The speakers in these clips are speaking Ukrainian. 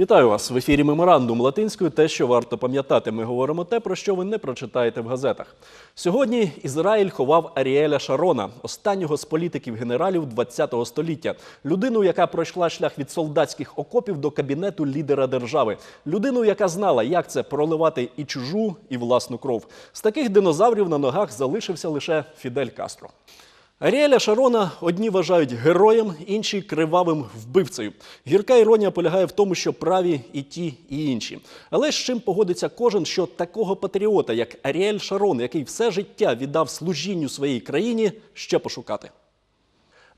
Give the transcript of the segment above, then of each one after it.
Вітаю вас в ефірі Меморандум латинською. Те, що варто пам'ятати, ми говоримо те, про що ви не прочитаєте в газетах. Сьогодні Ізраїль ховав Аріеля Шарона, останнього з політиків генералів ХХ століття, людину, яка пройшла шлях від солдатських окопів до кабінету лідера держави, людину, яка знала, як це проливати і чужу, і власну кров. З таких динозаврів на ногах залишився лише Фідель Кастро. Аріеля Шарона одні вважають героєм, інші кривавим вбивцею. Гірка іронія полягає в тому, що праві і ті, і інші. Але з чим погодиться кожен, що такого патріота, як Аріель Шарон, який все життя віддав служінню своїй країні, ще пошукати.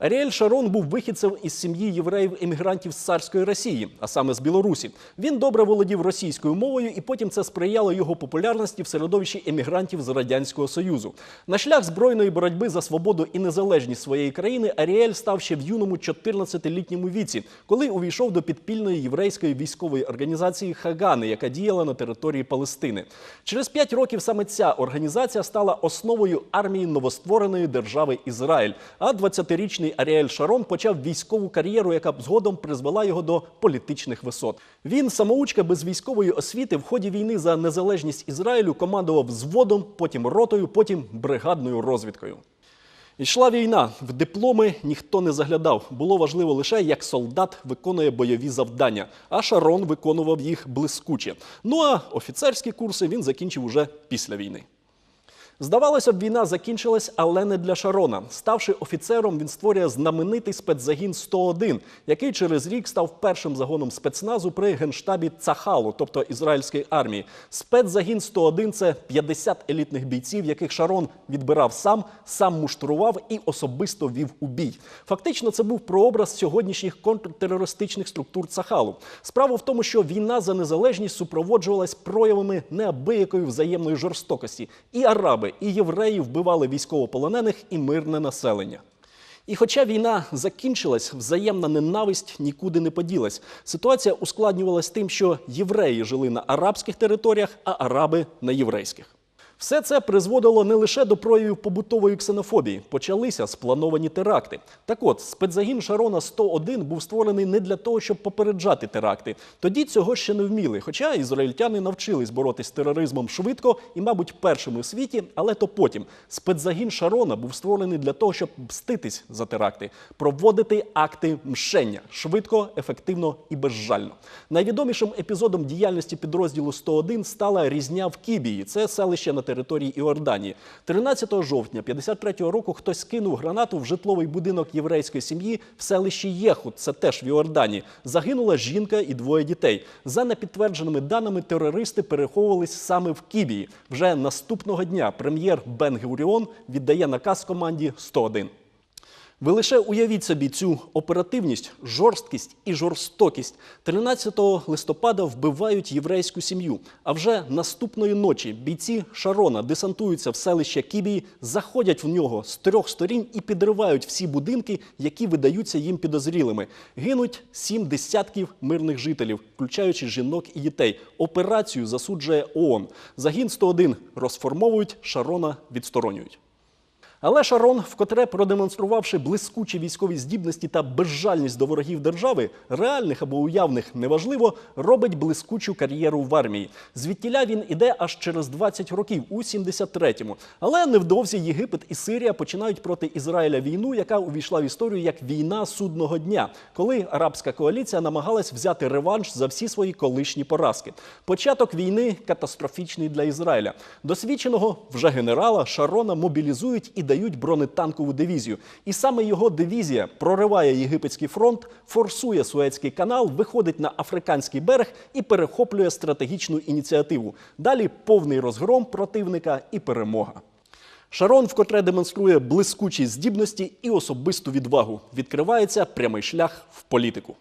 Аріель Шарон був вихідцем із сім'ї євреїв-емігрантів з царської Росії, а саме з Білорусі. Він добре володів російською мовою, і потім це сприяло його популярності в середовищі емігрантів з радянського союзу. На шлях збройної боротьби за свободу і незалежність своєї країни Аріель став ще в юному 14-літньому віці, коли увійшов до підпільної єврейської військової організації Хагани, яка діяла на території Палестини. Через п'ять років саме ця організація стала основою армії новоствореної держави Ізраїль. А 20-річний Аріель Шарон почав військову кар'єру, яка згодом призвела його до політичних висот. Він самоучка без військової освіти в ході війни за незалежність Ізраїлю командував взводом, потім ротою, потім бригадною розвідкою. Йшла війна. В дипломи ніхто не заглядав. Було важливо лише, як солдат виконує бойові завдання. А Шарон виконував їх блискуче. Ну а офіцерські курси він закінчив уже після війни. Здавалося б, війна закінчилась, але не для Шарона. Ставши офіцером, він створює знаменитий спецзагін 101, який через рік став першим загоном спецназу при генштабі Цахалу, тобто ізраїльської армії. Спецзагін 101 – це 50 елітних бійців, яких Шарон відбирав сам, сам муштрував і особисто вів у бій. Фактично, це був прообраз сьогоднішніх контртерористичних структур Цахалу. Справа в тому, що війна за незалежність супроводжувалась проявами неабиякої взаємної жорстокості. І араби, і євреї вбивали військовополонених і мирне населення. І хоча війна закінчилась, взаємна ненависть нікуди не поділась. Ситуація ускладнювалась тим, що євреї жили на арабських територіях, а араби на єврейських. Все це призводило не лише до проявів побутової ксенофобії, почалися сплановані теракти. Так от, спецзагін Шарона 101 був створений не для того, щоб попереджати теракти. Тоді цього ще не вміли. Хоча ізраїльтяни навчились боротись з тероризмом швидко і, мабуть, першими у світі, але то потім. Спецзагін Шарона був створений для того, щоб мститись за теракти, проводити акти мщення швидко, ефективно і безжально. Найвідомішим епізодом діяльності підрозділу 101 стала різня в Кібії. Це селище на території Іорданії. 13 жовтня 53-го року хтось скинув гранату в житловий будинок єврейської сім'ї в селищі Єхут, це теж в Іорданії. Загинула жінка і двоє дітей. За непідтвердженими даними, терористи переховувались саме в Кібії. Вже наступного дня прем'єр Бен Геуріон віддає наказ команді 101. Ви лише уявіть собі цю оперативність, жорсткість і жорстокість. 13 листопада вбивають єврейську сім'ю. А вже наступної ночі бійці Шарона десантуються в селище Кібії, заходять в нього з трьох сторін і підривають всі будинки, які видаються їм підозрілими. Гинуть сім десятків мирних жителів, включаючи жінок і дітей. Операцію засуджує ООН. Загін 101 розформовують, Шарона відсторонюють. Але Шарон, вкотре продемонструвавши блискучі військові здібності та безжальність до ворогів держави, реальних або уявних неважливо, робить блискучу кар'єру в армії. Звідтіля він іде аж через 20 років у 73-му. Але невдовзі Єгипет і Сирія починають проти Ізраїля війну, яка увійшла в історію як війна судного дня, коли арабська коаліція намагалась взяти реванш за всі свої колишні поразки. Початок війни катастрофічний для Ізраїля. Досвідченого вже генерала Шарона мобілізують і дають бронетанкову дивізію. І саме його дивізія прориває єгипетський фронт, форсує Суецький канал, виходить на африканський берег і перехоплює стратегічну ініціативу. Далі повний розгром противника і перемога. Шарон вкотре демонструє блискучі здібності і особисту відвагу. Відкривається прямий шлях в політику.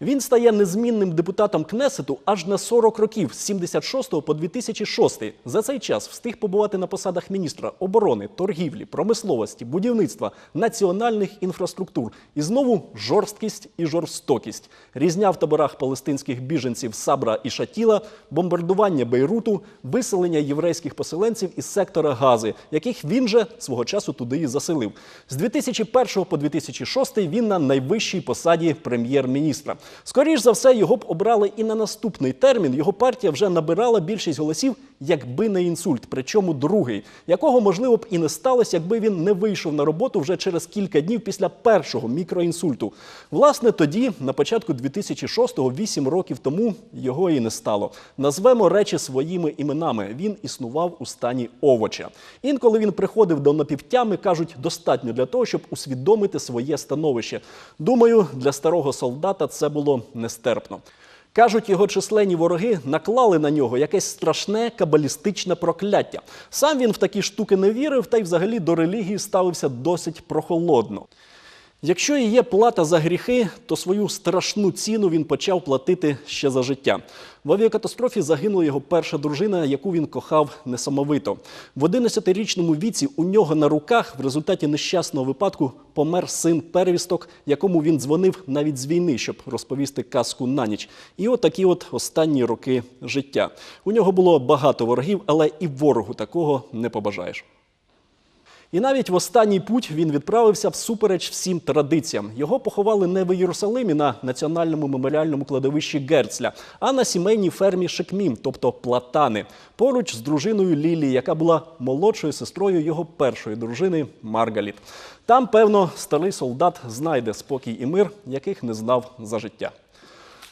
Він стає незмінним депутатом Кнесету аж на 40 років з 76 по 2006. За цей час встиг побувати на посадах міністра оборони, торгівлі, промисловості, будівництва, національних інфраструктур. І знову жорсткість і жорстокість. Різня в таборах палестинських біженців Сабра і Шатіла, бомбардування Бейруту, виселення єврейських поселенців із сектора Гази, яких він же свого часу туди і заселив. З 2001 по 2006 він на найвищій посаді прем'єр-міністра. Скоріш за все, його б обрали і на наступний термін. Його партія вже набирала більшість голосів, якби не інсульт, причому другий, якого можливо б і не сталося, якби він не вийшов на роботу вже через кілька днів після першого мікроінсульту. Власне, тоді, на початку 2006-го, 8 років тому, його і не стало. Назвемо речі своїми іменами. Він існував у стані овоча. Інколи він приходив до напівтями, кажуть, достатньо для того, щоб усвідомити своє становище. Думаю, для старого солдата це було нестерпно. Кажуть, його численні вороги наклали на нього якесь страшне кабалістичне прокляття. Сам він в такі штуки не вірив, та й взагалі до релігії ставився досить прохолодно. Якщо і є плата за гріхи, то свою страшну ціну він почав платити ще за життя. В авіакатастрофі загинула його перша дружина, яку він кохав несамовито. В 11-річному віці у нього на руках в результаті нещасного випадку помер син первісток, якому він дзвонив навіть з війни, щоб розповісти казку на ніч. І от от останні роки життя. У нього було багато ворогів, але і ворогу такого не побажаєш. І навіть в останній путь він відправився всупереч всім традиціям. Його поховали не в Єрусалимі на національному меморіальному кладовищі Герцля, а на сімейній фермі Шекмім, тобто Платани, поруч з дружиною Лілі, яка була молодшою сестрою його першої дружини Маргаліт. Там, певно, старий солдат знайде спокій і мир, яких не знав за життя.